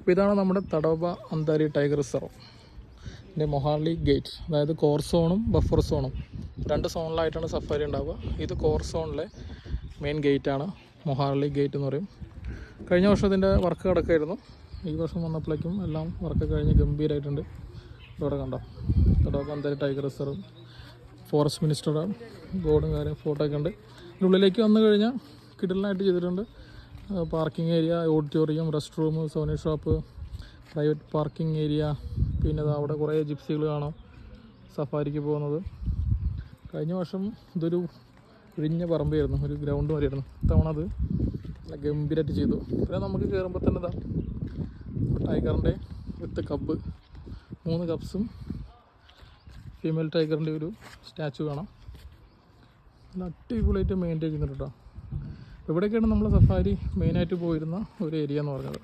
അപ്പോൾ ഇതാണ് നമ്മുടെ തടവ അന്താരി ടൈഗർ റിസർവ്. ഇതിന്റെ മൊഹാർലി ഗേറ്റ് അതായത് കോർ സോണും ബഫർ സോണും രണ്ട് സോണിലായിട്ടാണ് സഫാരി ഉണ്ടാവുക. ഇത് കോർ സോണിലെ മെയിൻ ഗേറ്റാണ് മൊഹാർലി ഗേറ്റ് എന്ന് പറയും. കഴിഞ്ഞ വർഷം ഇതിന്റെ വർക്ക് കിടക്കായിരുന്നു. ഈ വർഷം വന്നപ്പോഴേക്കും എല്ലാം വർക്ക് കഴിഞ്ഞ് ഗംഭീരമായിട്ടുണ്ട് ഇവിടെ കണ്ടോ? Tadoba Andhari tiger reserve forest മിനിസ്റ്ററുടെ ബോർഡും കാര്യം ഫോട്ടോ ഒക്കെ ഉണ്ട്. ഇതിനുള്ളിലേക്ക് വന്നു കഴിഞ്ഞാൽ കിടലിനായിട്ട് ചെയ്തിട്ടുണ്ട്. Parking area auditorium rest room Sony shop private parking area പിന്നെ അവിടെ കുറേ ജിപ്സികൾ കാണാം. സഫാരിക്ക് പോകുന്നത്. കഴിഞ്ഞ വർഷം ഇതൊരു ഒഴിഞ്ഞ പറമ്പായിരുന്നു. ഒരു ഗ്രൗണ്ട് വരെയായിരുന്നു ഇത്തവണ അത് ഗംഭീരമായിട്ട് ചെയ്തു. പിന്നെ നമുക്ക് കയറുമ്പോൾ തന്നെ ഇതാ ടൈഗറിന്റെ വിത്ത് കബ് മൂന്ന് കപ്സും ഫീമെയിൽ ടൈഗറിന്റെ ഒരു സ്റ്റാച്ചു കാണാം. അടിപൊളിയായിട്ട് മെയിന്റെയിൻ ചെയ്യുന്നുണ്ട് കേട്ടോ ഇവിടെയൊക്കെയാണ് നമ്മൾ സഫാരി മെയിനായിട്ട് പോയിരുന്ന ഒരു ഏരിയ എന്ന് പറഞ്ഞത്?